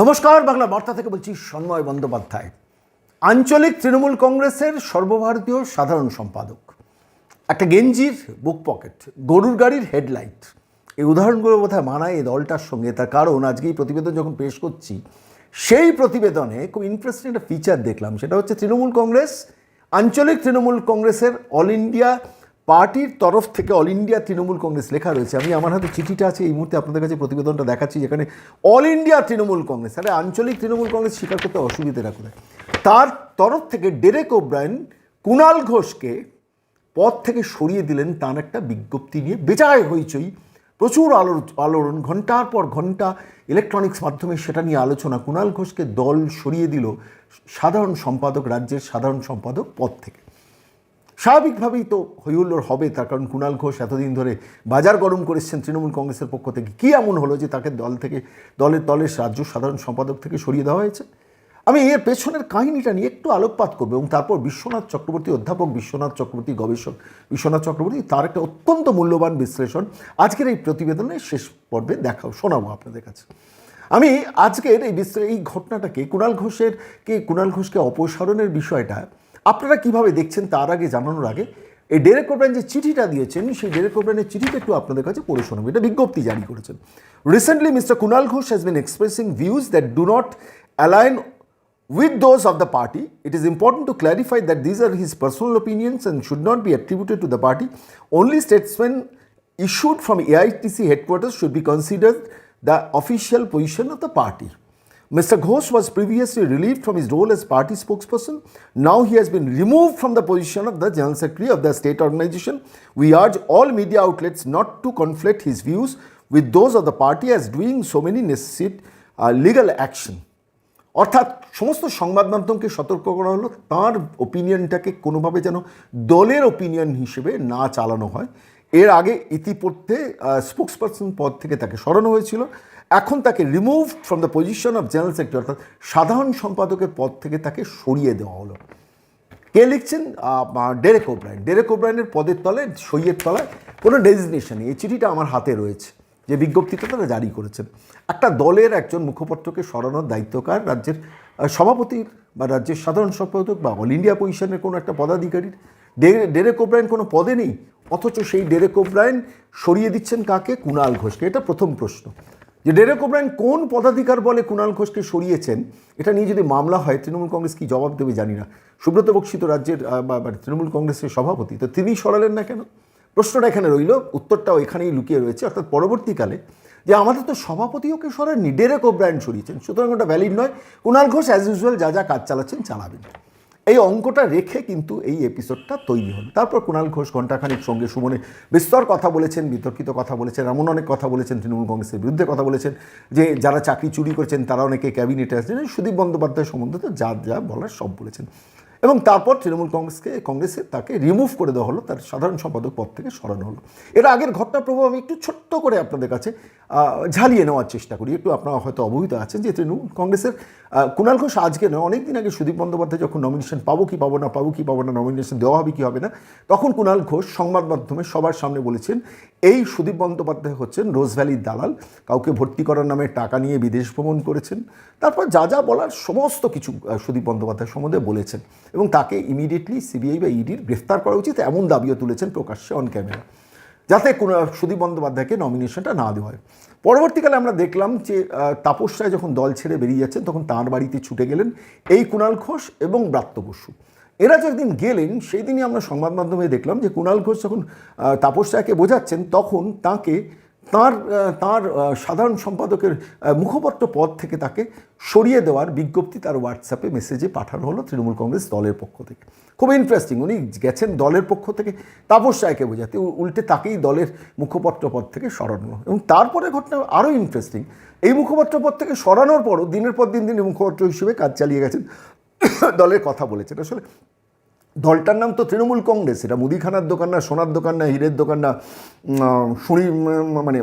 নমস্কার, বাংলা বার্তা থেকে বলছি সন্ময় বন্দ্যোপাধ্যায়। আঞ্চলিক তৃণমূল কংগ্রেসের সর্বভারতীয় সাধারণ সম্পাদক। একটা গেঞ্জির বুক পকেট, গরুর গাড়ির হেডলাইট। এই উদাহরণগুলো বোধহয় মানায় এই দলটার সঙ্গে, তার কারণ আজকে এই প্রতিবেদন যখন পেশ করছি, সেই প্রতিবেদনে খুব ইন্টারেস্টিং একটা ফিচার দেখলাম, সেটা হচ্ছে তৃণমূল কংগ্রেস, আঞ্চলিক তৃণমূল কংগ্রেসের অল ইন্ডিয়া পার্টির তরফ থেকে অল ইন্ডিয়া তৃণমূল কংগ্রেস লেখা রয়েছে। আমি আমার হাতে চিঠিটা আছে, এই মুহূর্তে আপনাদের কাছে প্রতিবেদনটা দেখাচ্ছি যেখানে অল ইন্ডিয়া তৃণমূল কংগ্রেস আরে আঞ্চলিক তৃণমূল কংগ্রেস স্বীকার করতে অসুবিধা কোথায় তার তরফ থেকে ডেরেক ওব্রায়ন কুণাল ঘোষকে পদ থেকে সরিয়ে দিলেন তার একটা বিজ্ঞপ্তি নিয়ে। বেজায় হইচই। প্রচুর আলো আলোড়ন, ঘণ্টার পর ঘণ্টা ইলেকট্রনিক্স মাধ্যমে সেটা নিয়ে আলোচনা। কুণাল ঘোষকে দল সরিয়ে দিল সাধারণ সম্পাদক, রাজ্যের সাধারণ সম্পাদক পদ থেকে। স্বাভাবিকভাবেই তো হৈহুল্লোর হবে, তার কারণ কুণাল ঘোষ এতদিন ধরে বাজার গরম করেছেন তৃণমূল কংগ্রেসের পক্ষ থেকে। কী এমন হলো যে তাকে দল থেকে, দলের দলের রাজ্য সাধারণ সম্পাদক থেকে সরিয়ে দেওয়া হয়েছে? আমি এর পেছনের কাহিনীটা নিয়ে একটু আলোকপাত করব এবং তারপর বিশ্বনাথ চক্রবর্তী, অধ্যাপক বিশ্বনাথ চক্রবর্তী, গবেষক বিশ্বনাথ চক্রবর্তী, তার একটা অত্যন্ত মূল্যবান বিশ্লেষণ আজকের এই প্রতিবেদনের শেষ পর্বে দেখাও শোনাবো আপনাদের কাছে। আমি আজকের এই বিশ্লে, এই ঘটনাটাকে, কুণাল ঘোষের কে, কুণাল ঘোষকে অপসারণের বিষয়টা আপনারা কীভাবে দেখছেন তার আগে জানানোর আগে, এই ডেরেক ওব্রাইন যে চিঠিটা দিয়েছেন, সেই ডেরেক ওব্রাইনের চিঠিটা একটু আপনাদের কাছে পড়ে শোনাবে। এটা বিজ্ঞপ্তি জারি করেছেন। Recently mister Kunal Ghosh has been expressing views that do not align with those of the party it is important to clarify that these are his personal opinions and should not be attributed to the party only Statesman issued from AITC headquarters should be considered the official position of the party Mr. Ghosh was previously relieved from his role as party spokesperson. Now he has been removed from the position of the General Secretary of the state organization. We urge all media outlets not to conflict his views with those of the party as doing so many necessary uh, legal action. অর্থাৎ সমস্ত সংবাদ মাধ্যমকে সতর্ক করা হলো তার ওপিনিয়নটাকে কোনোভাবে যেন দলের ওপিনিয়ন হিসেবে না চালানো হয় এর আগে ইতিপূর্বে স্পোক্সপারসন পদ থেকে তাকে সরানো হয়েছিল এখন তাকে remove from the position of general secretary অর্থাৎ সাধারণ সম্পাদকের পদ থেকে তাকে সরিয়ে দেওয়া হলো। কে লিখছেন? ডেরেক ওব্রায়ন ডেরেক ওব্রায়নের পদের তলে সইয়ের তলায় কোনো ডেজিগনেশন নেই। এই চিঠিটা আমার হাতে রয়েছে, যে বিজ্ঞপ্তিটা তারা জারি করেছেন। একটা দলের একজন মুখপত্রকে সরানোর দায়িত্বকার রাজ্যের সভাপতির বা রাজ্যের সাধারণ সম্পাদক বা অল ইন্ডিয়া পজিশনের কোনো একটা পদাধিকারীর? ডেরেক ওব্রায়ন কোনো পদে নেই? অথচ সেই ডেরেক ওব্রায়ন সরিয়ে দিচ্ছেন কাকে? কুণাল ঘোষকে। এটা প্রথম প্রশ্ন। যে ডেরেক ওব্রায়ন কোন পদাধিকার বলে কুণাল ঘোষকে সরিয়েছেন, এটা নিয়ে যদি মামলা হয়, তৃণমূল কংগ্রেস কি জবাব দেবে জানি না। সুব্রত বক্সিত রাজ্যের তৃণমূল কংগ্রেসের সভাপতি, তো তিনি সরালেন না কেন? প্রশ্নটা এখানে রইল, উত্তরটাও এখানেই লুকিয়ে রয়েছে, অর্থাৎ পরবর্তীকালে যে আমাদের তো সভাপতিও কেউ সরাননি ডেরেক ওব্রায়ন সরিয়েছেন, সুতরাং ওটা ভ্যালিড নয়। কুণাল ঘোষ অ্যাজ ইউজুয়াল যা যা কাজ চালাচ্ছেন, চালাবেন। এই অঙ্কটা রেখে কিন্তু এই এপিসোডটা তৈরি হলো। তারপর কুণাল ঘোষ, ঘণ্টাখানিক সঙ্গে সুমনে বিস্তর কথা বলেছেন, বিতর্কিত কথা বলেছেন, এমন অনেক কথা বলেছেন, তৃণমূল কংগ্রেসের বিরুদ্ধে কথা বলেছেন, যে যারা চাকরি চুরি করেছেন, তারা অনেকে ক্যাবিনেটে আসছেন, সুদীপ বন্দ্যোপাধ্যায় সম্বন্ধে তো যা যা বলার সব বলেছেন। এবং তারপর তৃণমূল কংগ্রেসকে, কংগ্রেসে তাকে রিমুভ করে দেওয়া হলো, তার সাধারণ সম্পাদক পদ থেকে সরানো হলো। এর আগের ঘটনা প্রভাব আমি একটু ছোট্ট করে আপনাদের কাছে ঝালিয়ে নেওয়ার চেষ্টা করি। একটু আপনারা হয়তো অবহিত আছেন যে তৃণমূল কংগ্রেসের কুণাল ঘোষ আজকে নয় অনেক দিন আগে সুদীপ বন্দ্যোপাধ্যায় যখন নমিনেশন পাবো কি পাবো না, পাবো কি পাবো না নমিনেশন দেওয়া হবে কি হবে না, তখন কুণাল ঘোষ সংবাদ মাধ্যমে সবার সামনে বলেছেন, এই সুদীপ বন্দ্যোপাধ্যায় হচ্ছেন রোজ ভ্যালির দালাল, কাউকে ভর্তি করার নামে টাকা নিয়ে বিদেশ ভ্রমণ করেছেন। তারপর যা যা বলার সমস্ত কিছু সুদীপ বন্দ্যোপাধ্যায় সম্বন্ধে বলেছেন। এবং তাকে ইমিডিয়েটলি সিবিআই বা ইডির গ্রেফতার করা উচিত এমন দাবিও তুলেছেন প্রকাশ্যে অন ক্যামেরা যাতে কোনো সুদীপ বন্দ্যোপাধ্যায়কে নমিনেশনটা না দেওয়া হয়। পরবর্তীকালে আমরা দেখলাম যে তাপস রায় যখন দল ছেড়ে বেরিয়ে যাচ্ছেন, তখন তাঁর বাড়িতে ছুটে গেলেন এই কুণাল ঘোষ এবং ব্রাত্য বসু। এরা যেদিন গেলেন সেই দিনই আমরা সংবাদ মাধ্যমে দেখলাম যে, কুণাল ঘোষ যখন তাপস রায়কে বোঝাচ্ছেন, তখন তাকে তার তার সাধারণ সম্পাদকের মুখপত্র পদ থেকে তাকে সরিয়ে দেওয়ার বিজ্ঞপ্তি তার হোয়াটসঅ্যাপে মেসেজে পাঠানো হলো তৃণমূল কংগ্রেস দলের পক্ষ থেকে। খুব ইন্টারেস্টিং উনি গেছেন দলের পক্ষ থেকে। তাপস রায়কে বোঝাতে উল্টে তাকেই দলের মুখপত্র পদ থেকে সরানো। এবং তারপরে ঘটনা আরও ইন্টারেস্টিং এই মুখপত্র পদ থেকে সরানোর পরও দিনের পর দিন এই মুখপত্র হিসেবে কাজ চালিয়ে গেছেন। দলের কথা বলেছেন। আসলে দলটার নাম তো তৃণমূল কংগ্রেস, এটা মুদিখানার দোকান না, সোনার দোকান না, হীরের দোকান না শুনি মানে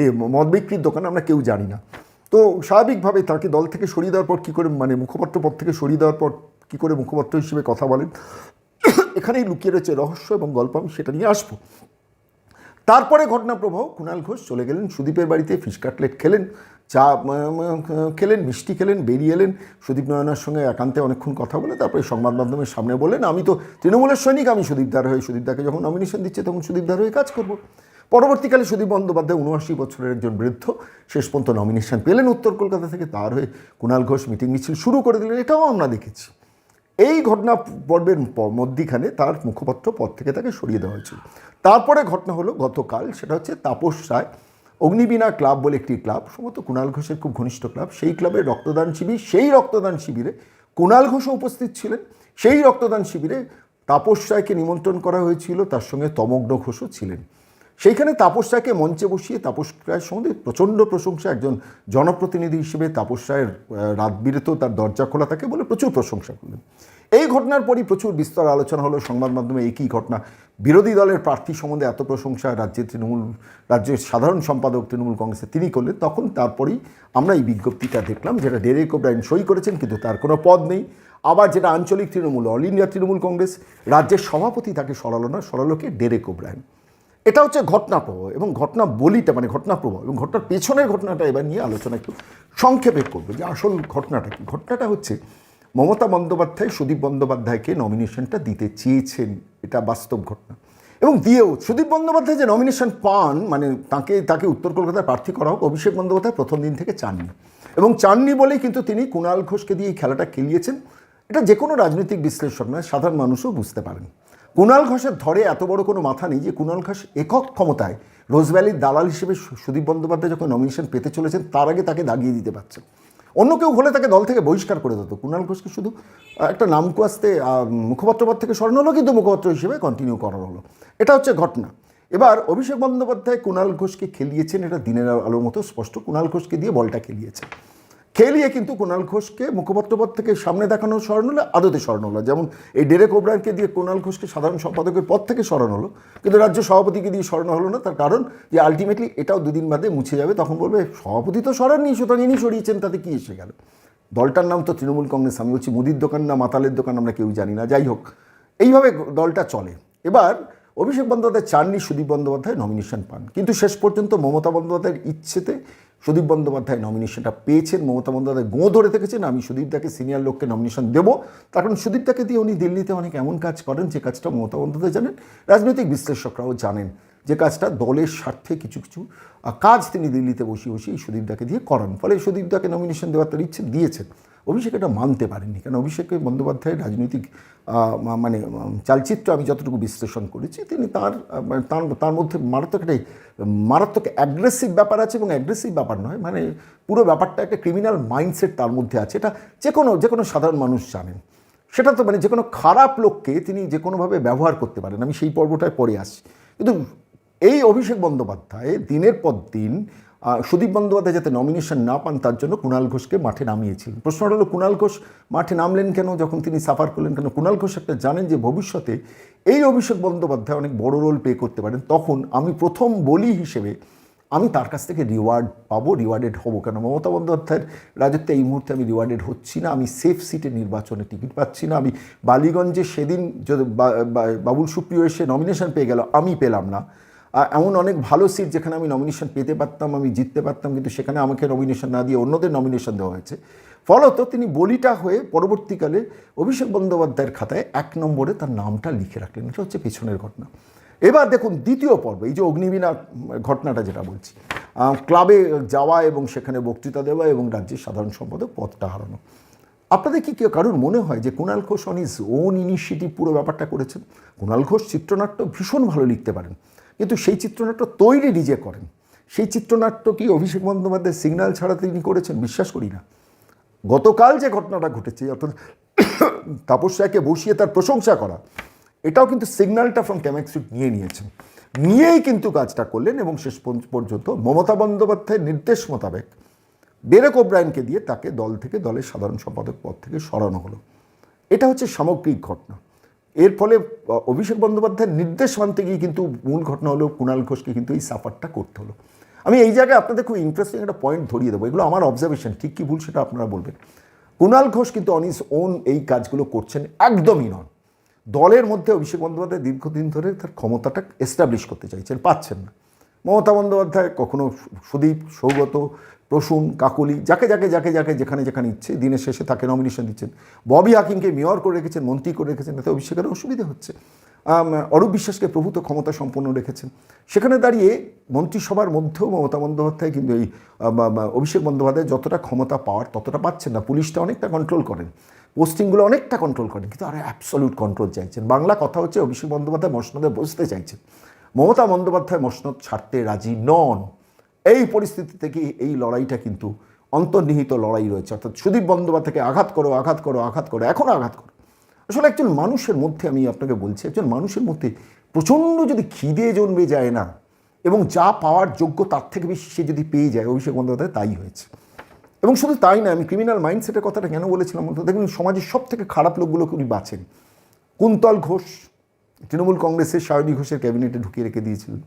এ মদ বিক্রির দোকান আমরা কেউ জানি না। তো স্বাভাবিকভাবে তাকে দল থেকে সরিয়ে দেওয়ার পর কী করে মানে মুখপাত্র পদ থেকে সরিয়ে দেওয়ার পর কী করে মুখপাত্র হিসেবে কথা বলেন, এখানেই লুকিয়ে রয়েছে রহস্য এবং গল্প, আমি সেটা নিয়ে আসব। তারপরে ঘটনা প্রবাহ কুণাল ঘোষ চলে গেলেন, সুদীপের বাড়িতে ফিশ কাটলেট খেলেন চা খেলেন, মিষ্টি খেলেন, বেরিয়ে এলেন। সুদীপ নয়নার সঙ্গে একান্তে অনেকক্ষণ কথা বলে তারপরে সংবাদ মাধ্যমের সামনে বললেন, আমি তো তৃণমূলের সৈনিক, আমি সুদীপদার হয়ে, সুদীপদাকে যখন নমিনেশন দিচ্ছে তখন সুদীপদার হয়ে কাজ করব। পরবর্তীকালে সুদীপ বন্দ্যোপাধ্যায় উনআশি বছরের একজন বৃদ্ধ, শেষ পর্যন্ত নমিনেশন পেলেন উত্তর কলকাতা থেকে, তার হয়ে কুণাল ঘোষ মিটিং মিছিল শুরু করে দিলেন, এটাও আমরা দেখেছি। এই ঘটনা পর্বের মধ্যিখানে তার মুখপাত্র পদ থেকে তাকে সরিয়ে দেওয়া হয়েছিল। তারপরে ঘটনা হলো গতকাল, সেটা হচ্ছে তাপস রায় অগ্নিবীণা ক্লাব বলে একটি ক্লাব, সম্ভবত কুণাল ঘোষের খুব ঘনিষ্ঠ ক্লাব, সেই ক্লাবের রক্তদান শিবির, সেই রক্তদান শিবিরে কুণাল ঘোষও উপস্থিত ছিলেন। সেই রক্তদান শিবিরে তাপস রায়কে নিমন্ত্রণ করা হয়েছিল, তার সঙ্গে তমগ্ন ঘোষও ছিলেন। সেইখানে তাপস রায়কে মঞ্চে বসিয়ে তাপস রায়ের সঙ্গে প্রচণ্ড প্রশংসা, একজন জনপ্রতিনিধি হিসেবে তাপস রায়ের রাত বিরেতেও তার দরজা খোলা থাকে বলে প্রচুর প্রশংসা করলেন। এই ঘটনার পরই প্রচুর বিস্তর আলোচনা হলো সংবাদ মাধ্যমে একই ঘটনা। বিরোধী দলের প্রার্থী সম্বন্ধে এত প্রশংসা রাজ্যের তৃণমূল, রাজ্যের সাধারণ সম্পাদক তৃণমূল কংগ্রেসের তিনি করলেন, তখন তারপরেই আমরা এই বিজ্ঞপ্তিটা দেখলাম যেটা ডেরেক ওব্রায়ন সই করেছেন, কিন্তু তার কোনো পদ নেই। আবার যেটা আঞ্চলিক তৃণমূল, অল ইন্ডিয়া তৃণমূল কংগ্রেস, রাজ্যের সভাপতি তাকে সরালো না সরালোকে ডেরেক ওব্রায়ন এটা হচ্ছে ঘটনা প্রবাহ এবং ঘটনা বলিটা মানে ঘটনা প্রবাহ এবং ঘটনার পেছনের ঘটনাটা এবার নিয়ে আলোচনা একটু সংক্ষেপে করব যে আসল ঘটনাটা কি। ঘটনাটা হচ্ছে মমতা বন্দ্যোপাধ্যায়, সুদীপ বন্দ্যোপাধ্যায়কে নমিনেশনটা দিতে চেয়েছেন। এটা বাস্তব ঘটনা। এবং দিয়েও সুদীপ বন্দ্যোপাধ্যায় যে নমিনেশন পান মানে তাকে তাকে উত্তর কলকাতায় প্রার্থী করা হোক, অভিষেক বন্দ্যোপাধ্যায় প্রথম দিন থেকে চাননি। এবং চাননি বলেই কিন্তু তিনি কুণাল ঘোষকে দিয়ে এই খেলাটা খেলিয়েছেন। এটা যে কোনো রাজনৈতিক বিশ্লেষক নয়, সাধারণ মানুষও বুঝতে পারেন। কুণাল ঘোষের ধরে এত বড় কোনো মাথা নেই যে কুণাল ঘোষ একক ক্ষমতায় রোজভ্যালির দালাল হিসেবে সুদীপ বন্দ্যোপাধ্যায় যখন নমিনেশন পেতে চলেছেন, তার আগে তাকে দাগিয়ে দিতে পারছেন। অন্য কেউ হলে তাকে দল থেকে বহিষ্কার করে দিত। কুণাল ঘোষকে শুধু একটা নাম আসতে মুখপাত্র পদ থেকে স্বর্ণ হলো, কিন্তু মুখপাত্র হিসেবে কন্টিনিউ করানো হলো। এটা হচ্ছে ঘটনা। এবার অভিষেক বন্দ্যোপাধ্যায় কুণাল ঘোষকে খেলিয়েছেন, এটা দিনের আলোর মতো স্পষ্ট। কুণাল ঘোষকে দিয়ে বলটা খেলিয়েছেন। খেলিয়ে কিন্তু কুণাল ঘোষকে মুখপাত্র পদ থেকে সামনে দেখানো সরানো হলো আদতে সরানো হলো। যেমন এই ডেরেক ওব্রায়নকে দিয়ে কুণাল ঘোষকে সাধারণ সম্পাদকের পদ থেকে সরানো হলো। কিন্তু রাজ্য সভাপতিকে দিয়ে সরানো হলো না, তার কারণ যে আলটিমেটলি এটাও দুদিন বাদে মুছে যাবে। তখন বলবে, সভাপতি তো সরাননি সুতরাং ইনি সরিয়েছেন, তাতে কী এসে গেল? দলটার নাম তো তৃণমূল কংগ্রেস, আমি বলছি মুদির দোকান না, মাতালের দোকান, আমরা কেউ জানি না। যাই হোক, এইভাবে দলটা চলে। এবার অভিষেক বন্দ্যোপাধ্যায় চাননি সুদীপ বন্দ্যোপাধ্যায় নমিনেশন পান। কিন্তু শেষ পর্যন্ত মমতা বন্দ্যোপাধ্যায়ের ইচ্ছেতে সুদীপ বন্দ্যোপাধ্যায় নমিনেশনটা পেয়েছেন। মমতা বন্দ্যোপাধ্যায় গোঁ ধরে থেকেছেন। আমি সুদীপদাকে সিনিয়র লোককে নমিনেশন দেবো। তার কারণ সুদীপদাকে দিয়ে উনি দিল্লিতে অনেক এমন কাজ করেন, যে কাজটা মমতা বন্দ্যোপাধ্যায় জানেন। রাজনৈতিক বিশ্লেষকরাও জানেন যে কাজটা দলের স্বার্থে কিছু কিছু কাজ তিনি দিল্লিতে বসিয়ে বসিয়ে এই সুদীপদাকে দিয়ে করান। ফলে সুদীপদাকে নমিনেশন দেওয়ার তার ইচ্ছে দিয়েছেন। অভিষেক এটা মানতে পারেননি কারণ অভিষেক বন্দ্যোপাধ্যায়ের রাজনৈতিক মানে চালচিত্র আমি যতটুকু বিশ্লেষণ করেছি, তিনি তার তার তার মধ্যে মারাত্মক একটা, মারাত্মক অ্যাগ্রেসিভ ব্যাপার আছে এবং অ্যাগ্রেসিভ ব্যাপার নয় মানে পুরো ব্যাপারটা একটা ক্রিমিনাল মাইন্ডসেট তার মধ্যে আছে। এটা যে কোনো যে কোনো সাধারণ মানুষ জানেন। সেটা তো মানে যে কোনো খারাপ লোককে তিনি যে কোনোভাবে ব্যবহার করতে পারেন। আমি সেই পর্বটায় পরে আসছি। কিন্তু এই অভিষেক বন্দ্যোপাধ্যায় দিনের পর দিন সুদীপ বন্দ্যোপাধ্যায় যাতে নমিনেশন না পান, তার জন্য কুণাল ঘোষকে মাঠে নামিয়েছিলেন প্রশ্নটা হলো, কুণাল ঘোষ মাঠে নামলেন কেন? যখন তিনি সাফার করলেন কেন? কুণাল ঘোষ একটা জানেন যে ভবিষ্যতে এই অভিষেক বন্দ্যোপাধ্যায় অনেক বড় রোল প্লে করতে পারেন। তখন আমি প্রথম বলি হিসেবে, আমি তার কাছ থেকে রিওয়ার্ড পাবো রিওয়ার্ডেড হব কেন? মমতা বন্দ্যোপাধ্যায়ের রাজত্বে এই মুহূর্তে আমি রিওয়ার্ডেড হচ্ছি না। আমি সেফ সিটে নির্বাচনে টিকিট পাচ্ছি না। আমি বালিগঞ্জে সেদিন যদি বাবুল সুপ্রিয় এসে নমিনেশন পেয়ে গেল, আমি পেলাম না। এমন অনেক ভালো সিট যেখানে আমি নমিনেশন পেতে পারতাম, আমি জিততে পারতাম, কিন্তু সেখানে আমাকে নমিনেশন না দিয়ে অন্যদের নমিনেশন দেওয়া হয়েছে। ফলত তিনি বলিটা হয়ে পরবর্তীকালে অভিষেক বন্দ্যোপাধ্যায়ের খাতায় এক নম্বরে তার নামটা লিখে রাখলেন। এটা হচ্ছে পেছনের ঘটনা। এবার দেখুন দ্বিতীয় পর্ব, এই যে অগ্নিবীণা ঘটনাটা যেটা বলছি ক্লাবে যাওয়া এবং সেখানে বক্তৃতা দেওয়া এবং রাজ্যের সাধারণ সম্পাদক পদটা হারানো। আপনাদের কি কেউ কারোর মনে হয় যে Kunal Ghosh on his own initiative পুরো ব্যাপারটা করেছেন? কুণাল ঘোষ চিত্রনাট্য ভীষণ ভালো লিখতে পারেন। কিন্তু সেই চিত্রনাট্য তৈরি নিজে করেন। সেই চিত্রনাট্য কি অভিষেক বন্দ্যোপাধ্যায় সিগন্যাল ছাড়া তিনি করেছেন, বিশ্বাস করি না। গতকাল যে ঘটনাটা ঘটেছে, অর্থাৎ তাপস রায়কে বসিয়ে তার প্রশংসা করা, এটাও কিন্তু সিগন্যালটা ফ্রম ক্যামেক্সুট নিয়ে নিয়েছেন। নিয়েই কিন্তু কাজটা করলেন এবং শেষ পর্যন্ত মমতা বন্দ্যোপাধ্যায়ের নির্দেশ মোতাবেক বেরেক ওব্রায়নকে দিয়ে তাকে দল থেকে দলের সাধারণ সম্পাদক পদ থেকে সরানো হলো। এটা হচ্ছে সামগ্রিক ঘটনা। এর ফলে অভিষেক বন্দ্যোপাধ্যায়ের নির্দেশ মানতে গিয়ে কিন্তু মূল ঘটনা হলো কুণাল ঘোষকে কিন্তু এই সাফারটা করতে হলো। আমি এই জায়গায় আপনাদের খুব ইন্টারেস্টিং একটা পয়েন্ট ধরিয়ে দেবো। এগুলো আমার অবজারভেশন ঠিক কি ভুল সেটা আপনারা বলবেন। কুণাল ঘোষ কিন্তু অন ওন এই কাজগুলো করছেন, একদমই নন। দলের মধ্যে অভিষেক বন্দ্যোপাধ্যায় দীর্ঘদিন ধরে তার ক্ষমতাটা এস্টাবলিশ করতে চাইছেন, পাচ্ছেন না। মমতা বন্দ্যোপাধ্যায় কখনো সুদীপ, সৌগত প্রসূন, কাকলি, যাকে যাকে যাকে যাকে, যেখানে যেখানে ইচ্ছে, দিনের শেষে তাকে নমিনেশন দিচ্ছেন। ববি হাকিমকে মেয়র করে রেখেছেন, মন্ত্রী করে রেখেছেন, এতে অভিষেকের অসুবিধা হচ্ছে। অরূপ বিশ্বাসকে প্রভূত ক্ষমতা সম্পন্ন রেখেছেন। সেখানে দাঁড়িয়ে মন্ত্রিসভার মধ্যেও মমতা বন্দ্যোপাধ্যায় কিন্তু এই অভিষেক বন্দ্যোপাধ্যায় যতটা ক্ষমতা পাওয়ার ততটা পাচ্ছেন না। পুলিশটা অনেকটা কন্ট্রোল করেন। পোস্টিংগুলো অনেকটা কন্ট্রোল করেন, কিন্তু আর অ্যাবসলিউট কন্ট্রোল চাইছেন। বাংলা কথা হচ্ছে অভিষেক বন্দ্যোপাধ্যায় মসনদে বসতে চাইছেন। মমতা বন্দ্যোপাধ্যায় মসনদ ছাড়তে রাজি নন। এই পরিস্থিতি থেকে এই লড়াইটা কিন্তু অন্তর্নিহিত লড়াই রয়েছে। অর্থাৎ সুদীপ বন্দ্যোপাধ্যায়কে আঘাত করো আঘাত করো আঘাত করো, এখন আঘাত করো। আসলে একজন মানুষের মধ্যে আমি আপনাকে বলছি, একজন মানুষের মধ্যে প্রচণ্ড যদি খিদে জন্মে যায় না এবং যা পাওয়ার যোগ্য তার থেকে বেশি সে যদি পেয়ে যায়, অভিষেক বন্দ্যোপাধ্যায় তাই হয়েছে। এবং শুধু তাই না, আমি ক্রিমিনাল মাইন্ডসেটের কথাটা কেন বলেছিলাম বলতে? দেখুন, সমাজের সব থেকে খারাপ লোকগুলোকে উনি বাঁচেন। কুন্তল ঘোষ, তৃণমূল কংগ্রেসের সায়নী ঘোষের ক্যাবিনেটে ঢুকিয়ে রেখে দিয়েছিলেন।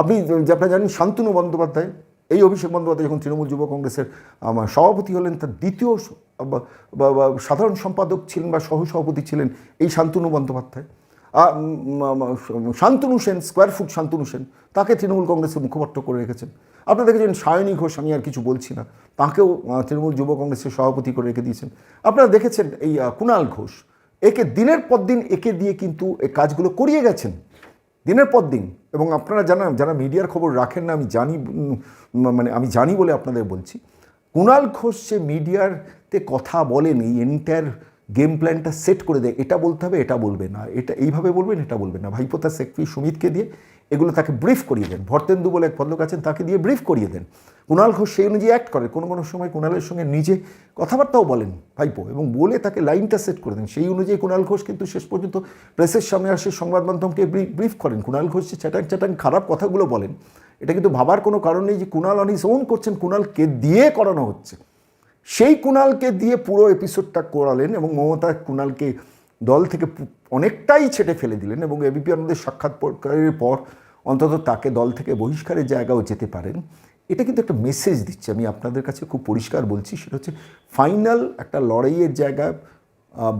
আপনি আপনারা জানেন শান্তনু বন্দ্যোপাধ্যায়, এই অভিষেক বন্দ্যোপাধ্যায় যখন তৃণমূল যুব কংগ্রেসের সভাপতি হলেন, তার দ্বিতীয় সাধারণ সম্পাদক ছিলেন বা সহ সভাপতি ছিলেন এই শান্তনু বন্দ্যোপাধ্যায়। শান্তনু সেন স্কোয়ার ফুট শান্তনু সেন, তাকে তৃণমূল কংগ্রেসের মুখপাত্র করে রেখেছেন। আপনারা দেখেছেন সায়নী ঘোষ, আমি আর কিছু বলছি না, তাকেও তৃণমূল যুব কংগ্রেসের সভাপতি করে রেখে দিয়েছেন। আপনারা দেখেছেন এই কুণাল ঘোষ, একে দিনের পর দিন একে দিয়ে কিন্তু এই কাজগুলো করিয়ে গেছেন। দিনের পর দিন। এবং আপনারা জানা যারা মিডিয়ার খবর রাখেন না, আমি জানি মানে আমি জানি বলে আপনাদের বলছি, কুণাল ঘোষ যে মিডিয়ারতে কথা বলেন, এই এন্টায়ার গেম প্ল্যানটা সেট করে দেয়, এটা বলতে হবে, এটা বলবে না। এটা এইভাবে বলবেন, এটা বলবে না। ভাইপোতা সেক্রেটারি সুমিতকে দিয়ে এগুলো তাকে ব্রিফ করিয়ে দেন। ভর্তেন্দু বলে এক ভদ্রলোক আছেন, তাকে দিয়ে ব্রিফ করিয়ে দেন। কুণাল ঘোষ সেই অনুযায়ী অ্যাক্ট করে। কোনো কোনো সময় কুণালের সঙ্গে নিজে কথাবার্তাও বলেন ভাইপো এবং বলে তাকে লাইনটা সেট করে দেন। সেই অনুযায়ী কুণাল ঘোষ কিন্তু শেষ পর্যন্ত প্রেসের সামনে আসে, সংবাদ মাধ্যমকে ব্রিফ করেন। কুণাল ঘোষ যে চ্যাটাং চ্যাটাং খারাপ কথাগুলো বলেন, এটা কিন্তু ভাবার কোনো কারণ নেই যে কুণাল অন হিস ওন করছেন। কুণালকে দিয়ে করানো হচ্ছে। সেই কুণালকে দিয়ে পুরো এপিসোডটা করালেন এবং মমতা কুণালকে দল থেকে অনেকটাই ছেটে ফেলে দিলেন এবং এবিপি আনন্দের সাক্ষাৎকারের পর অন্তত তাকে দল থেকে বহিষ্কারের জায়গাও যেতে পারেন। এটা কিন্তু একটা মেসেজ দিচ্ছে। আমি আপনাদের কাছে খুব পরিষ্কার বলছি, সেটা হচ্ছে ফাইনাল একটা লড়াইয়ের জায়গা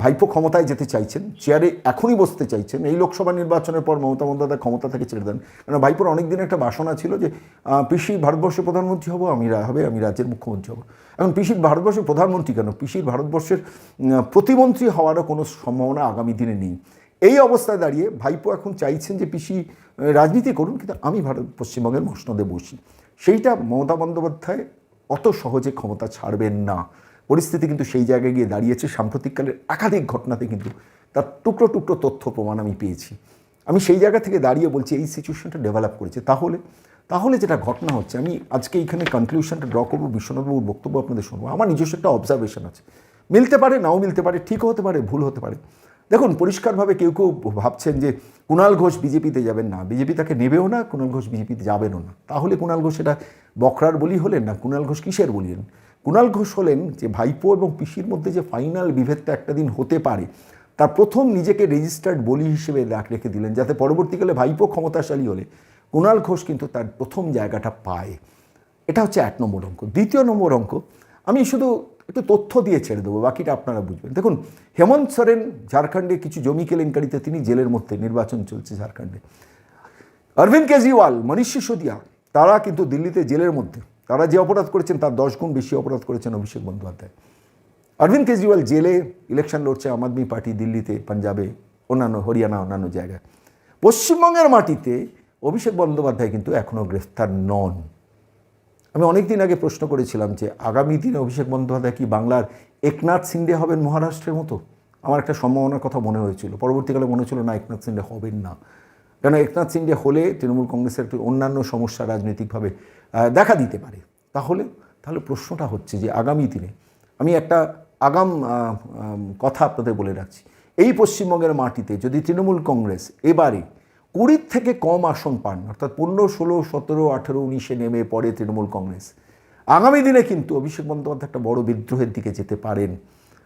ভাইপো ক্ষমতায় যেতে চাইছেন চেয়ারে এখনই বসতে চাইছেন, এই লোকসভা নির্বাচনের পর মমতা বন্দ্যোপাধ্যায় ক্ষমতা থেকে ছেড়ে দেন। কারণ ভাইপোর অনেক দিন একটা বাসনা ছিল যে পিসি ভারতবর্ষের প্রধানমন্ত্রী হব, আমি হবে, আমি রাজ্যের মুখ্যমন্ত্রী হব। এখন পিসির ভারতবর্ষের প্রধানমন্ত্রী কেন? পিসির ভারতবর্ষের প্রতিমন্ত্রী হওয়ারও কোনো সম্ভাবনা আগামী দিনে নেই। এই অবস্থায় দাঁড়িয়ে ভাইপো এখন চাইছেন যে, পিসি রাজনীতি করুন, কিন্তু আমি ভারত, পশ্চিমবঙ্গের মসনদে বসি। সেইটা মমতা বন্দ্যোপাধ্যায় অত সহজে ক্ষমতা ছাড়বেন না। পরিস্থিতি কিন্তু সেই জায়গায় গিয়ে দাঁড়িয়েছে। সাম্প্রতিককালের একাধিক ঘটনাতে কিন্তু তার টুকরো টুকরো তথ্য প্রমাণ আমি পেয়েছি। আমি সেই জায়গা থেকে দাঁড়িয়ে বলছি, এই সিচুয়েশনটা ডেভেলপ করেছে। তাহলে তাহলে যেটা ঘটনা হচ্ছে, আমি আজকে এইখানে কনক্লুশনটা ড্র করব, বিশ্বনাথবাবুর বক্তব্য আপনাদের শুনব। আমার নিজস্ব একটা অবজারভেশন আছে। মিলতে পারে, নাও মিলতে পারে ঠিক হতে পারে, ভুল হতে পারে। দেখুন, পরিষ্কারভাবে কেউ কেউ ভাবছেন যে কুণাল ঘোষ বিজেপিতে যাবেন না। বিজেপি তাকে নেবেও না, কুণাল ঘোষ বিজেপিতে যাবেনও না। তাহলে কুণাল ঘোষ এটা বকরার বলি হলেন না? কুণাল ঘোষ কিসের বলিলেন কুণাল ঘোষ হলেন যে ভাইপো এবং পিসির মধ্যে যে ফাইনাল বিভেদটা একটা দিন হতে পারে, তার প্রথম নিজেকে রেজিস্টার্ড বলি হিসেবে রাখ রেখে দিলেন, যাতে পরবর্তীকালে ভাইপো ক্ষমতাশালী হলে কুণাল ঘোষ কিন্তু তার প্রথম জায়গাটা পায়। এটা হচ্ছে এক নম্বর অঙ্ক। দ্বিতীয় নম্বর অঙ্ক, আমি শুধু একটু তথ্য দিয়ে ছেড়ে দেবো, বাকিটা আপনারা বুঝবেন। দেখুন, হেমন্ত সোরেন ঝাড়খণ্ডে কিছু জমি কেলেঙ্কারিতে তিনি জেলের মধ্যে, নির্বাচন চলছে ঝাড়খণ্ডে। অরবিন্দ কেজরিওয়াল, মনীষ সিসোদিয়া, তারা কিন্তু দিল্লিতে জেলের মধ্যে। তারা যে অপরাধ করেছেন, তার দশ গুণ বেশি অপরাধ করেছেন অভিষেক বন্দ্যোপাধ্যায়। অরবিন্দ কেজরিওয়াল জেলে, ইলেকশন লড়ছে আম আদমি পার্টি দিল্লিতে, পাঞ্জাবে, অন্যান্য, হরিয়ানা, অন্যান্য জায়গায়। পশ্চিমবঙ্গের মাটিতে অভিষেক বন্দ্যোপাধ্যায় কিন্তু এখনও গ্রেফতার নন। আমি অনেক দিন আগে প্রশ্ন করেছিলাম যে আগামী দিনে অভিষেক বন্দ্যোপাধ্যায় কি বাংলার একনাথ সিন্ডে হবেন মহারাষ্ট্রের মতো? আমার একটা সম্ভাবনার কথা মনে হয়েছিল। পরবর্তীকালে মনে হচ্ছিল না একনাথ সিন্ডে হবেন না। কেন একনাথ সিন্ডে হলে তৃণমূল কংগ্রেসের একটি অন্যান্য সমস্যা রাজনৈতিকভাবে দেখা দিতে পারে। তাহলে তাহলে প্রশ্নটা হচ্ছে যে আগামী দিনে আমি একটা আগাম কথা আপনাদের বলে রাখছি। এই পশ্চিমবঙ্গের মাটিতে যদি তৃণমূল কংগ্রেস এবারে কুড়ির থেকে কম আসন পান, অর্থাৎ পনেরো, ষোলো, সতেরো, আঠেরো, উনিশে নেমে পড়ে তৃণমূল কংগ্রেস। আগামী দিনে কিন্তু অভিষেক বন্দ্যোপাধ্যায় একটা বড় বিদ্রোহের দিকে যেতে পারেন।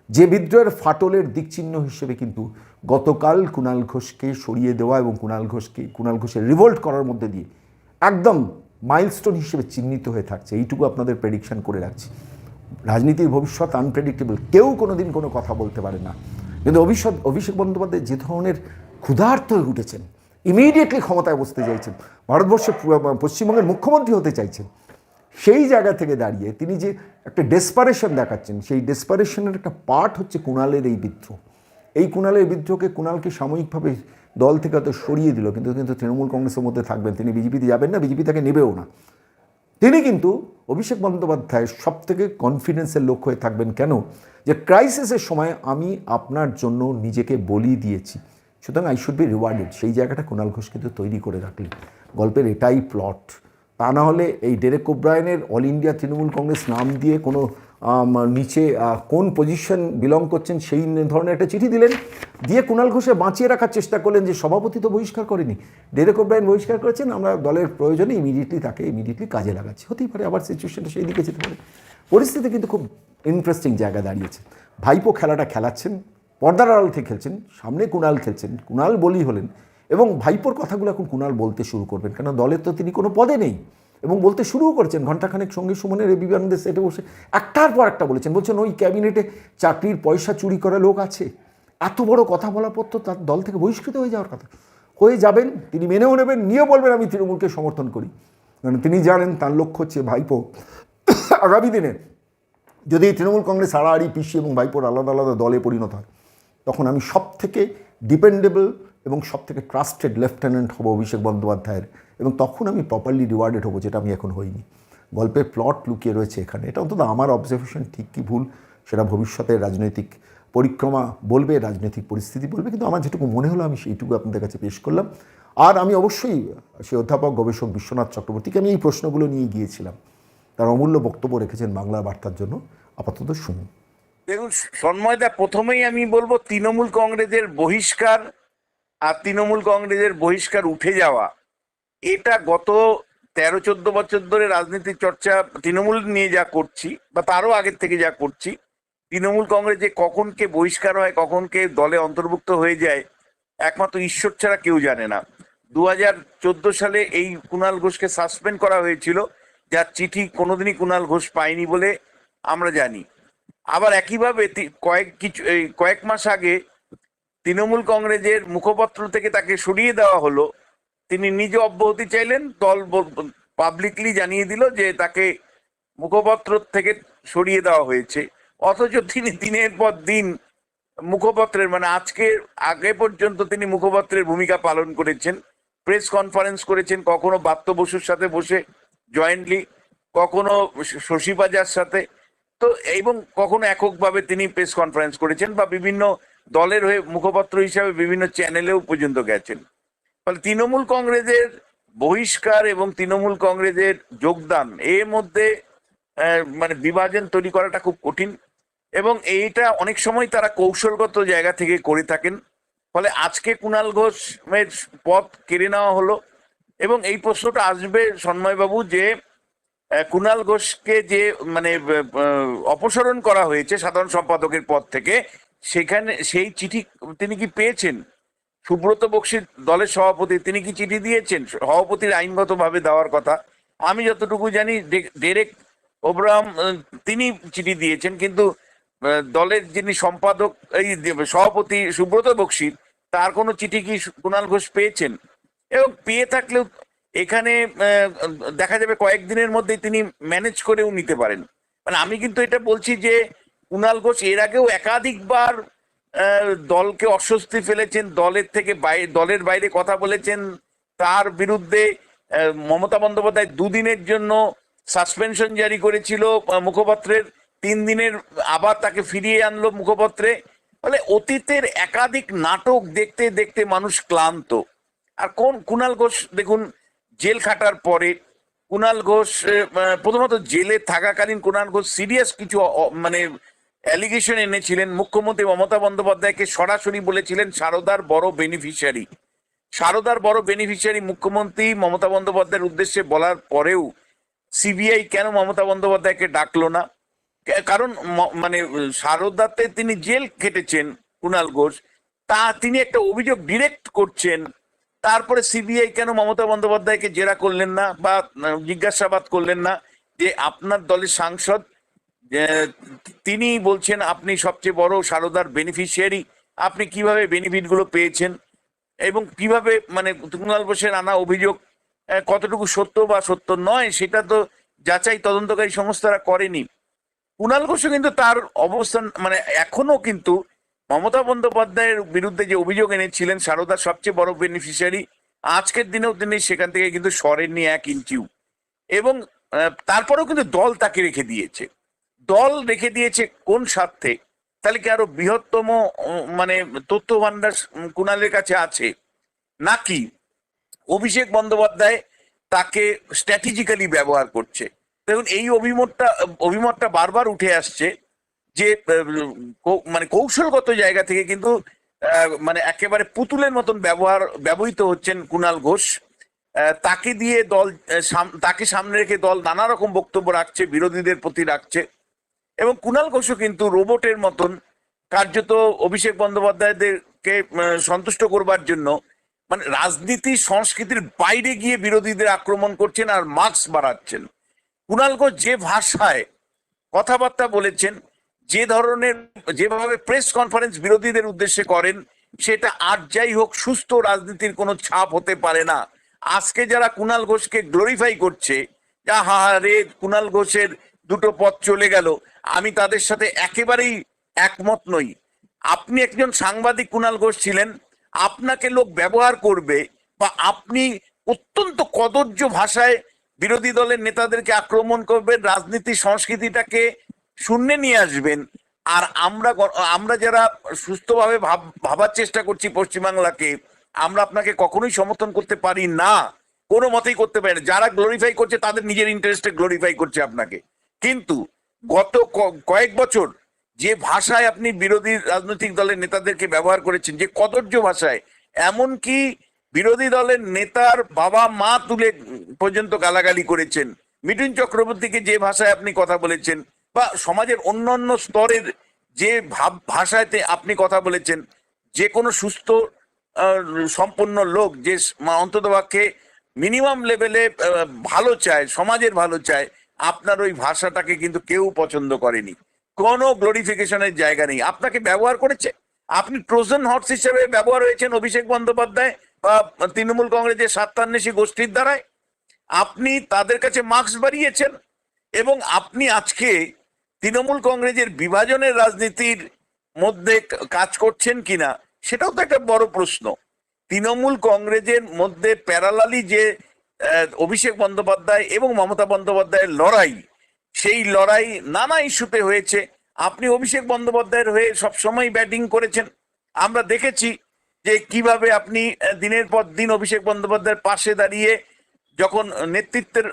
যে বিদ্রোহের ফাটলের দিকচিহ্ন হিসেবে কিন্তু গতকাল কুণাল ঘোষকে সরিয়ে দেওয়া এবং কুণাল ঘোষকে কুণাল ঘোষের রিভোল্ট করার মধ্যে দিয়ে একদম মাইলস্টোন হিসেবে চিহ্নিত হয়ে থাকছে। এইটুকু আপনাদের প্রেডিকশন করে রাখছি। রাজনীতির ভবিষ্যৎ আনপ্রেডিক্টেবল কেউ কোনো দিন কোনো কথা বলতে পারে না। কিন্তু অভিষেক অভিষেক বন্দ্যোপাধ্যায় যে ধরনের ক্ষুধার্ত হয়ে উঠেছেন ইমিডিয়েটলি ক্ষমতায় বসতে চাইছেন। ভারতবর্ষে পশ্চিমবঙ্গের মুখ্যমন্ত্রী হতে চাইছেন। সেই জায়গা থেকে দাঁড়িয়ে তিনি যে একটা ডেসপারেশন দেখাচ্ছেন, সেই ডেসপারেশনের একটা পার্ট হচ্ছে কুণালের এই বিদ্রোহ। এই কুণালের বিদ্রোহকে কুণালকে সাময়িকভাবে দল থেকে হয়তো সরিয়ে দিল, কিন্তু কিন্তু তৃণমূল কংগ্রেসের মধ্যে থাকবেন। তিনি বিজেপিতে যাবেন না, বিজেপি তাকে নেবেও না। তিনি কিন্তু অভিষেক বন্দ্যোপাধ্যায়ের সব থেকে কনফিডেন্সের লক্ষ্য হয়ে থাকবেন কেন? যে ক্রাইসিসের সময় আমি আপনার জন্য নিজেকে বলি দিয়েছি। সুতরাং আই শুড বি রিওয়ার্ডেড সেই জায়গাটা কুণাল ঘোষ কিন্তু তৈরি করে রাখলেন। গল্পের এটাই প্লট তা না হলে এই ডেরেক ওব্রায়নের অল ইন্ডিয়া তৃণমূল কংগ্রেস নাম দিয়ে কোনো নিচে কোন পজিশন বিলং করছেন সেই ধরনের একটা চিঠি দিলেন। দিয়ে কুণাল ঘোষে বাঁচিয়ে রাখার চেষ্টা করলেন যে সভাপতি তো বহিষ্কার করেনি। ডেরেক ওব্রায়ন বহিষ্কার করেছেন, আমরা দলের প্রয়োজনে ইমিডিয়েটলি তাকে ইমিডিয়েটলি কাজে লাগাচ্ছি। হতেই পারে আবার সিচুয়েশনটা সেই দিকে যেতে পারে। পরিস্থিতি কিন্তু খুব ইন্টারেস্টিং জায়গা দাঁড়িয়েছে। ভাইপো খেলাটা খেলাচ্ছেন। পর্দার আড়ালতে খেলছেন, সামনে কুণাল খেলছেন, কুণাল বলি হলেন এবং ভাইপোর কথাগুলো এখন কুণাল বলতে শুরু করবেন। কেন? দলের তো তিনি কোনো পদে নেই এবং বলতে শুরুও করেছেন। ঘণ্টাখানেক সঙ্গে সুমনের বিবেকানন্দের সেটে বসে একটার পর একটা বলেছেন। বলছেন, ওই ক্যাবিনেটে চাকরির পয়সা চুরি করা লোক আছে। এত বড় কথা বলা পর তো তার দল থেকে বহিষ্কৃত হয়ে যাওয়ার কথা। হয়ে যাবেন, তিনি মেনেও নেবেন নিয়ে বলবেন, আমি তৃণমূলকে সমর্থন করি। কারণ তিনি জানেন তার লক্ষ্য হচ্ছে ভাইপো। আগামী দিনে যদি তৃণমূল কংগ্রেস আড়াআড়ি, পিসি এবং ভাইপোর আলাদা আলাদা দলে পরিণত হয় তখন আমি সব থেকে ডিপেন্ডেবল এবং সব থেকে ট্রাস্টেড লেফটেন্যান্ট হব অভিষেক বন্দ্যোপাধ্যায়ের। এবং তখন আমি প্রপারলি রিওয়ার্ডেড হব, যেটা আমি এখন হইনি। গল্পের প্লট লুকিয়ে রয়েছে এখানে। এটা অন্তত আমার অবজারভেশন ঠিক কি ভুল সেটা ভবিষ্যতের রাজনৈতিক পরিক্রমা বলবে, রাজনৈতিক পরিস্থিতি বলবে, কিন্তু আমার যেটুকু মনে হলো আমি সেইটুকু আপনাদের কাছে পেশ করলাম। আর আমি অবশ্যই সেই অধ্যাপক গবেষক বিশ্বনাথ চক্রবর্তীকে আমি এই প্রশ্নগুলো নিয়ে গিয়েছিলাম। তার অমূল্য বক্তব্য রেখেছেন বাংলা বার্তার জন্য। আপাতত শুনুন। দেখুন সন্ময়দা প্রথমেই আমি বলব, তৃণমূল কংগ্রেসের বহিষ্কার আর তৃণমূল কংগ্রেসের বহিষ্কার উঠে যাওয়া, এটা গত তেরো, চোদ্দ বছর ধরে রাজনীতির চর্চা, তৃণমূল নিয়ে যা করছি বা তারও আগের থেকে যা করছি, তৃণমূল কংগ্রেসে কখন কে বহিষ্কার হয়, কখন কে দলে অন্তর্ভুক্ত হয়ে যায়, একমাত্র ঈশ্বর ছাড়া কেউ জানে না। দু হাজার চোদ্দ সালে এই কুণাল ঘোষকে সাসপেন্ড করা হয়েছিল, যার চিঠি কোনোদিনই কুণাল ঘোষ পায়নি বলে আমরা জানি। আবার একইভাবে কয়েক কিছু কয়েক মাস আগে তৃণমূল কংগ্রেসের মুখপত্র থেকে তাকে সরিয়ে দেওয়া হলো। তিনি নিজে অব্যাহতি চাইলেন, দল পাবলিকলি জানিয়ে দিল যে তাকে মুখপত্র থেকে সরিয়ে দেওয়া হয়েছে। অথচ তিনি দিনের পর দিন মুখপত্রের মানে আজকে আগে পর্যন্ত তিনি মুখপত্রের ভূমিকা পালন করেছেন। প্রেস কনফারেন্স করেছেন, কখনো বাত্য বসুর সাথে বসে, জয়েন্টলি, কখনো শশী বাজার সাথে। তো এবং কখনো এককভাবে তিনি প্রেস কনফারেন্স করেছেন বা বিভিন্ন দলের হয়ে মুখপত্র হিসাবে বিভিন্ন চ্যানেলেও পর্যন্ত গেছেন। ফলে তৃণমূল কংগ্রেসের বহিষ্কার এবং তৃণমূল কংগ্রেসের যোগদান এর মধ্যে মানে বিভাজন তৈরি করাটা খুব কঠিন এবং এইটা অনেক সময় তারা কৌশলগত জায়গা থেকে করে থাকেন। ফলে আজকে কুণাল ঘোষের পথ কেড়ে নেওয়া হলো এবং এই প্রশ্নটা আসবে সন্ময়বাবু যে কুণাল ঘোষকে যে মানে অপসারণ করা হয়েছে সাধারণ সম্পাদকের পদ থেকে, সেখানে, সেই চিঠি তিনি কি পেয়েছেন? সুব্রত বক্সির দলের সভাপতি, তিনি কি চিঠি দিয়েছেন? সভাপতির আইনগতভাবে দেওয়ার কথা। আমি যতটুকু জানি ডেরেক ওব্রাহাম তিনি চিঠি দিয়েছেন, কিন্তু দলের যিনি সম্পাদক, এই সভাপতি সুব্রত বক্সির তার কোনো চিঠি কি কুণাল ঘোষ পেয়েছেন? এবং পেয়ে থাকলেও এখানে দেখা যাবে কয়েকদিনের মধ্যেই তিনি ম্যানেজ করেও নিতে পারেন। মানে আমি কিন্তু এটা বলছি যে কুণাল ঘোষ এর আগেও একাধিকবার দলকে অস্বস্তি ফেলেছেন, দলের থেকে বাইরে দলের বাইরে কথা বলেছেন। তার বিরুদ্ধে মমতা বন্দ্যোপাধ্যায় দুদিনের জন্য সাসপেনশন জারি করেছিল মুখপত্রের। তিন দিনের আবার তাকে ফিরিয়ে আনলো মুখপত্রে। ফলে অতীতের একাধিক নাটক দেখতে দেখতে মানুষ ক্লান্ত। আর কোন কুণাল ঘোষ, দেখুন জেল খাটার পরে কুণাল ঘোষ প্রথমত জেলে থাকাকালীন কুণাল ঘোষ সিরিয়াস কিছু মানে অ্যালিগেশন এনেছিলেন। মুখ্যমন্ত্রী মমতা বন্দ্যোপাধ্যায়কে সরাসরি বলেছিলেন, সারদার বড় বেনিফিশিয়ারি সারদার বড় বেনিফিশিয়ারি মুখ্যমন্ত্রী মমতা বন্দ্যোপাধ্যায়ের উদ্দেশ্যে বলার পরেও সিবিআই কেন মমতা বন্দ্যোপাধ্যায়কে ডাকলো না? কারণ মানে সারদাতে তিনি জেল খেটেছেন কুণাল ঘোষ। তা তিনি একটা অভিযোগ ডিরেক্ট করছেন তারপরে সিবিআই কেন মমতা বন্দ্যোপাধ্যায়কে জেরা করলেন না বা জিজ্ঞাসাবাদ করলেন না যে আপনার দলের সাংসদ তিনি বলছেন আপনি সবচেয়ে বড় সারদার বেনিফিশিয়ারি আপনি কীভাবে বেনিফিটগুলো পেয়েছেন এবং কীভাবে মানে কুণাল ঘোষের আনা অভিযোগ কতটুকু সত্য বা সত্য নয় সেটা তো যাচাই তদন্তকারী সংস্থারা করেনি। কুণাল ঘোষও কিন্তু তার অবস্থান মানে এখনও কিন্তু মমতা বন্দ্যোপাধ্যায়ের বিরুদ্ধে যে অভিযোগ এনেছিলেন সারদার সবচেয়ে বড় বেনিফিশিয়ারি আজকের দিনেও তিনি সেখান থেকে কিন্তু সরেননি এক ইঞ্চিও। এবং তারপরেও কিন্তু দল তাকে রেখে দিয়েছে। দল রেখে দিয়েছে কোন স্বার্থে? তাহলে কি আরও বৃহত্তম মানে তথ্য ভান্ডার কুণালের কাছে আছে? নাকি অভিষেক বন্দ্যোপাধ্যায় তাকে স্ট্র্যাটেজিক্যালি ব্যবহার করছে? দেখুন, এই অভিমতটা অভিমতটা বারবার উঠে আসছে। যে মানে কৌশলগত জায়গা থেকে কিন্তু মানে একেবারে পুতুলের মতন ব্যবহার, ব্যবহৃত হচ্ছেন কুণাল ঘোষ। তাকে দিয়ে দল তাকে সামনে রেখে দল নানা রকম বক্তব্য রাখছে, বিরোধীদের প্রতি রাখছে। এবং কুণাল ঘোষও কিন্তু রোবটের মতন কার্যত অভিষেক বন্দ্যোপাধ্যায়দেরকে সন্তুষ্ট করবার জন্য মানে রাজনীতি, সংস্কৃতির বাইরে গিয়ে বিরোধীদের আক্রমণ করছেন আর মার্কস বাড়াচ্ছেন। কুণাল ঘোষ যে ভাষায় কথাবার্তা বলেছেন যে ধরনের, যেভাবে প্রেস কনফারেন্স বিরোধীদের উদ্দেশ্যে করেন, সেটা আর যাই হোক সুস্থ রাজনীতির কোনো ছাপ হতে পারে না। আজকে যারা কুণাল ঘোষকে গ্লোরিফাই করছে, যা হা রে কুণাল ঘোষের দুটো পথ চলে গেল, আমি তাদের সাথে একেবারেই একমত নই। আপনি একজন সাংবাদিক কুণাল ঘোষ ছিলেন, আপনাকে লোক ব্যবহার করবে বা আপনি অত্যন্ত কদর্য ভাষায় বিরোধী দলের নেতাদেরকে আক্রমণ করবেন, রাজনীতি, সংস্কৃতিটাকে শূন্যে নিয়ে আসবেন। আর আমরা আমরা যারা সুস্থভাবে ভাব ভাবার চেষ্টা করছি পশ্চিমবাংলাকে, আমরা আপনাকে কখনোই সমর্থন করতে পারি না। কোনো মতেই করতে পারি না। যারা গ্লোরিফাই করছে, তাদের নিজের ইন্টারেস্টে গ্লোরিফাই করছে আপনাকে। কিন্তু গত কয়েক বছর যে ভাষায় আপনি বিরোধী রাজনৈতিক দলের নেতাদেরকে ব্যবহার করেছেন, যে কদর্য ভাষায়, এমনকি বিরোধী দলের নেতার বাবা মা তুলে পর্যন্ত গালাগালি করেছেন। মিঠুন চক্রবর্তীকে যে ভাষায় আপনি কথা বলেছেন বা সমাজের অন্যান্য স্তরের যে ভাব, ভাষাতে আপনি কথা বলেছেন, যে কোনো সুস্থ সম্পন্ন লোক যে অন্তত পক্ষে মিনিমাম লেভেলে ভালো চায়, সমাজের ভালো চায়, আপনার ওই ভাষাটাকে কিন্তু কেউ পছন্দ করেনি। কোনো গ্লোরিফিকেশনের জায়গা নেই। আপনাকে ব্যবহার করেছে? আপনি ট্রোজন হর্স হিসেবে ব্যবহার হয়েছেন অভিষেক বন্দ্যোপাধ্যায় বা তৃণমূল কংগ্রেসের সাত্তান্বেষী গোষ্ঠীর দ্বারায়? আপনি তাদের কাছে মার্কস বাড়িয়েছেন এবং আপনি আজকে তৃণমূল কংগ্রেসের বিভাজনের রাজনীতির মধ্যে কাজ করছেন কিনা, সেটাও তো একটা বড় প্রশ্ন। তৃণমূল কংগ্রেসের মধ্যে প্যারালালি যে অভিষেক বন্দ্যোপাধ্যায় এবং মমতা বন্দ্যোপাধ্যায়ের লড়াই, সেই লড়াই নানা ইস্যুতে হয়েছে। আপনি অভিষেক বন্দ্যোপাধ্যায়ের হয়ে সবসময় ব্যাটিং করেছেন। আমরা দেখেছি যে কীভাবে আপনি দিনের পর দিন অভিষেক বন্দ্যোপাধ্যায়ের পাশে দাঁড়িয়ে যখন নেতৃত্বের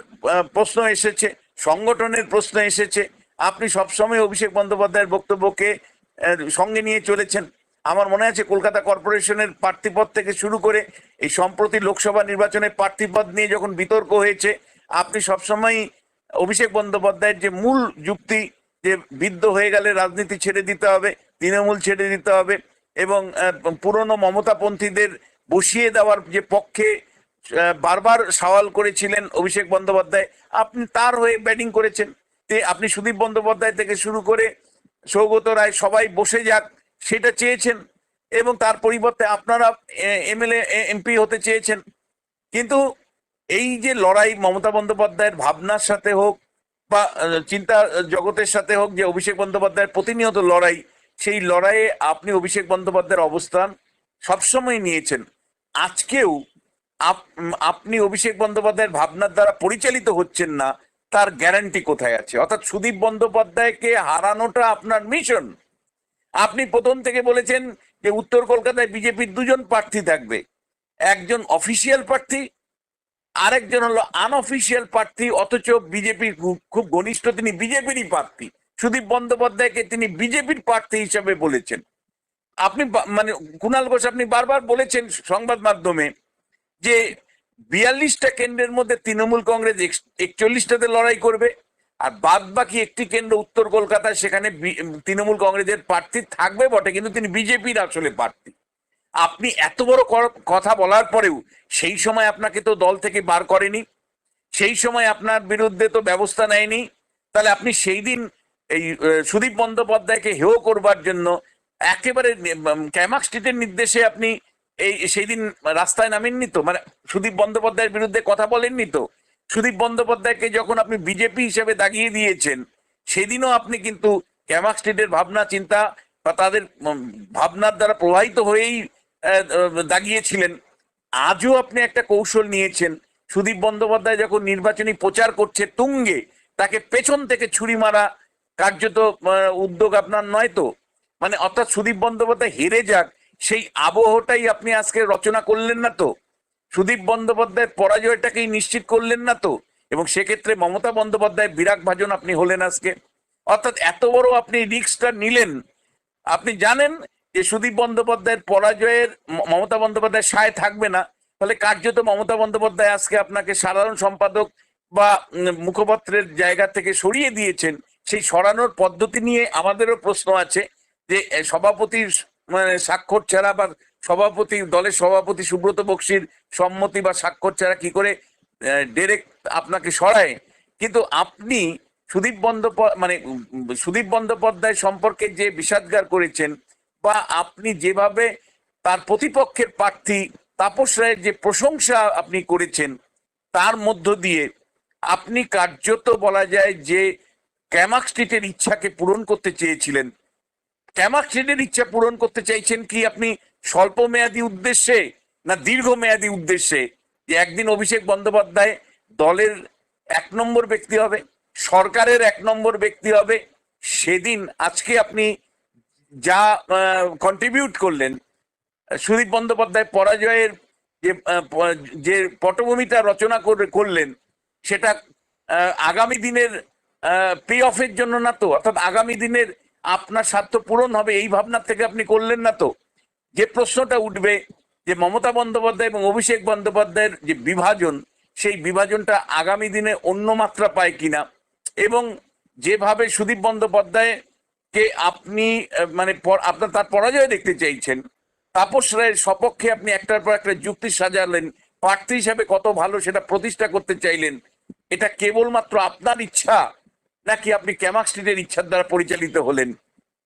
প্রশ্ন এসেছে, সংগঠনের প্রশ্ন এসেছে আপনি সবসময় অভিষেক বন্দ্যোপাধ্যায়ের বক্তব্যকে সঙ্গে নিয়ে চলেছেন। আমার মনে আছে কলকাতা কর্পোরেশনের প্রার্থীপদ থেকে শুরু করে এই সম্প্রতি লোকসভা নির্বাচনের প্রার্থীপদ নিয়ে যখন বিতর্ক হয়েছে, আপনি সবসময় অভিষেক বন্দ্যোপাধ্যায়ের যে মূল যুক্তি যে বিদ্ধ হয়ে গেলে রাজনীতি ছেড়ে দিতে হবে, তৃণমূল ছেড়ে দিতে হবে এবং পুরনো মমতাপন্থীদের বসিয়ে দেওয়ার যে পক্ষে বারবার সওয়াল করেছিলেন অভিষেক বন্দ্যোপাধ্যায়, আপনি তার হয়ে ব্যাটিং করেছেন। আপনি সুদীপ বন্দ্যোপাধ্যায় থেকে শুরু করে সৌগত রায় সবাই বসে যাক, সেটা চেয়েছেন এবং তার পরিবর্তে আপনারা এমএলএ এমপি হতে চেয়েছেন। কিন্তু এই যে লড়াই মমতা বন্দ্যোপাধ্যায়ের ভাবনার সাথে হোক বা চিন্তা জগতের সাথে হোক যে অভিষেক বন্দ্যোপাধ্যায়ের প্রতিনিয়ত লড়াই, সেই লড়াইয়ে আপনি অভিষেক বন্দ্যোপাধ্যায়ের অবস্থান সবসময় নিয়েছেন। আজকেও আপ- আপনি অভিষেক বন্দ্যোপাধ্যায়ের ভাবনার দ্বারা পরিচালিত হচ্ছেন না তার গ্যারান্টি কোথায় আছে? অর্থাৎ সুদীপ বন্দ্যোপাধ্যায়কে হারানোটা আপনার মিশন আপনি প্রথম থেকে বলেছেন যে উত্তর কলকাতায় বিজেপির দুজন প্রার্থী থাকবে। একজন অফিসিয়াল প্রার্থী, আরেকজন হলো আনঅফিসিয়াল প্রার্থী, অথচ বিজেপির খুব ঘনিষ্ঠ তিনি বিজেপিরই প্রার্থী। সুদীপ বন্দ্যোপাধ্যায়কে তিনি বিজেপির প্রার্থী হিসাবে বলেছেন। আপনি মানে কুণাল ঘোষ আপনি বারবার বলেছেন সংবাদ মাধ্যমে যে বিয়াল্লিশটা কেন্দ্রের মধ্যে তৃণমূল কংগ্রেস একচল্লিশটাতে লড়াই করবে, আর বাদ বাকি একটি কেন্দ্র উত্তর কলকাতায় সেখানে তৃণমূল কংগ্রেসের প্রার্থী থাকবে বটে, কিন্তু তিনি বিজেপির আসলে প্রার্থী। আপনি এত বড় কথা বলার পরেও সেই সময় আপনাকে তো দল থেকে বার করেনি, সেই সময় আপনার বিরুদ্ধে তো ব্যবস্থা নেয়নি, তাহলে আপনি সেই দিন এই সুদীপ বন্দ্যোপাধ্যায়কে হেয় করবার জন্য একেবারে ক্যামাক স্ট্রিটের নির্দেশে আপনি এই সেই দিন রাস্তায় নামেননি তো? মানে সুদীপ বন্দ্যোপাধ্যায়ের বিরুদ্ধে কথা বলেননি তো? সুদীপ বন্দ্যোপাধ্যায়কে যখন আপনি বিজেপি হিসেবে দাগিয়ে দিয়েছেন, সেদিনও আপনি কিন্তু ক্যামাক স্ট্রিটের ভাবনা, চিন্তা বা তাদের ভাবনার দ্বারা প্রভাবিত হয়েই দাগিয়েছিলেন। আজও আপনি একটা কৌশল নিয়েছেন। সুদীপ বন্দ্যোপাধ্যায় যখন নির্বাচনী প্রচার করছে তুঙ্গে, তাকে পেছন থেকে ছুরি মারা কার্যত উদ্যোগ আপনার নয় তো? মানে অর্থাৎ সুদীপ বন্দ্যোপাধ্যায় হেরে যাক সেই আবহটাই আপনি আজকে রচনা করলেন না তো? সুদীপ বন্দ্যোপাধ্যায়ের পরাজয়টাকেই নিশ্চিত করলেন না তো? এবং সেক্ষেত্রে মমতা বন্দ্যোপাধ্যায় বিরাট ভাজন আপনি হলেন আজকে। অর্থাৎ এত বড় আপনি রিক্সটা নিলেন। আপনি জানেন যে সুদীপ বন্দ্যোপাধ্যায়ের পরাজয়ের মমতা বন্দ্যোপাধ্যায় সায় থাকবে না। তাহলে কার্যত মমতা বন্দ্যোপাধ্যায় আজকে আপনাকে সাধারণ সম্পাদক বা মুখপত্রের জায়গা থেকে সরিয়ে দিয়েছেন। সেই সরানোর পদ্ধতি নিয়ে আমাদেরও প্রশ্ন আছে যে সভাপতির মানে স্বাক্ষর ছাড়া বা সভাপতি, দলের সভাপতি সুব্রত বক্সির সম্মতি বা স্বাক্ষর ছাড়া কি করে ডিরেক্ট আপনাকে সরায়? কিন্তু আপনি সুদীপ বন্দ্যোপাধ্যায় মানে সুদীপ বন্দ্যোপাধ্যায় সম্পর্কে যে বিষাদগার করেছেন বা আপনি যেভাবে তার প্রতিপক্ষের প্রার্থী তাপস রায়ের যে প্রশংসা আপনি করেছেন, তার মধ্য দিয়ে আপনি কার্যত বলা যায় যে ক্যামাক স্ট্রিটের ইচ্ছাকে পূরণ করতে চেয়েছিলেন। ক্যামাক স্ট্রিটের ইচ্ছা পূরণ করতে চাইছেন কি আপনি স্বল্প মেয়াদী উদ্দেশ্যে না দীর্ঘ মেয়াদী উদ্দেশ্যে? যে একদিন অভিষেক বন্দ্যোপাধ্যায় দলের এক নম্বর ব্যক্তি হবে, সরকারের এক নম্বর ব্যক্তি হবে, সেদিন আজকে আপনি যা কন্ট্রিবিউট করলেন, সুদীপ বন্দ্যোপাধ্যায় পরাজয়ের যে যে পটভূমিটা রচনা করে, করলেন, সেটা আগামী দিনের পে অফের জন্য না তো? অর্থাৎ আগামী দিনের আপনার স্বার্থ পূরণ হবে, এই ভাবনার থেকে আপনি করলেন না তো। যে প্রশ্নটা উঠবে, যে মমতা বন্দ্যোপাধ্যায় এবং অভিষেক বন্দ্যোপাধ্যায়ের যে বিভাজন, সেই বিভাজনটা আগামী দিনে অন্য মাত্রা পায় কিনা এবং যেভাবে সুদীপ বন্দ্যোপাধ্যায়কে আপনি মানে আপনার তার পরাজয় দেখতে চাইছেন, তাপস রায়ের সপক্ষে আপনি একটার পর একটা যুক্তি সাজালেন, প্রার্থী হিসাবে কত ভালো সেটা প্রতিষ্ঠা করতে চাইলেন, এটা কেবলমাত্র আপনার ইচ্ছা নাকি আপনি ক্যামাক স্ট্রিটের ইচ্ছার দ্বারা পরিচালিত হলেন?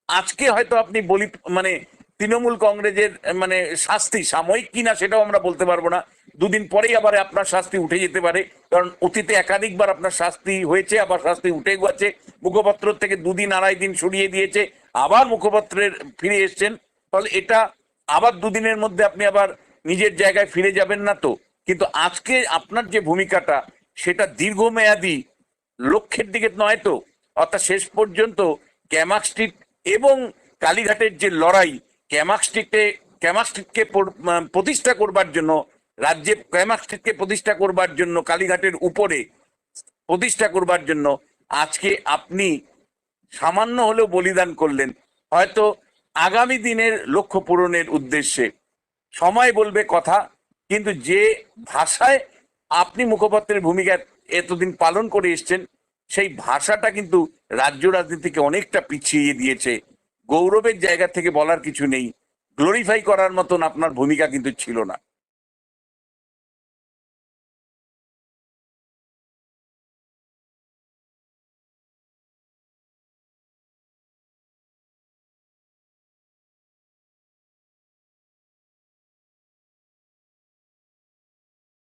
আজকে হয়তো আপনি বলি মানে তৃণমূল কংগ্রেসের মানে শাস্তি সাময়িক কিনা সেটাও আমরা বলতে পারব না। দুদিন পরেই আবার আপনার শাস্তি উঠে যেতে পারে। কারণ অতীতে একাধিকবার আপনার শাস্তি হয়েছে, আবার শাস্তি উঠে গেছে। মুখপত্র থেকে দুদিন আড়াই দিন সরিয়ে দিয়েছে, আবার মুখপত্রের ফিরে এসছেন। তাহলে এটা আবার দুদিনের মধ্যে আপনি আবার নিজের জায়গায় ফিরে যাবেন না তো? কিন্তু আজকে আপনার যে ভূমিকাটা, সেটা দীর্ঘমেয়াদী লক্ষ্যের দিকে নয় তো, অর্থাৎ শেষ পর্যন্ত ক্যামাক স্ট্রিট এবং কালীঘাটের যে লড়াই, ক্যামাক স্ট্রিটে প্রতিষ্ঠা করবার জন্য, রাজ্যে ক্যামাক স্ট্রিটকে প্রতিষ্ঠা করবার জন্য, কালীঘাটের উপরে প্রতিষ্ঠা করবার জন্য আজকে আপনি সামান্য হলেও বলিদান করলেন। হয়তো আগামী দিনের লক্ষ্য পূরণের উদ্দেশ্যে সময় বলবে কথা, কিন্তু যে ভাষায় আপনি মুখপাত্রের ভূমিকা এতদিন পালন করে এসছেন, সেই ভাষাটা কিন্তু রাজ্য রাজনীতিকে অনেকটা পিছিয়ে দিয়েছে। গৌরবের জায়গা থেকে বলার কিছু নেই। গ্লোরিফাই করার মতন আপনার ভূমিকা কিন্তু ছিল না।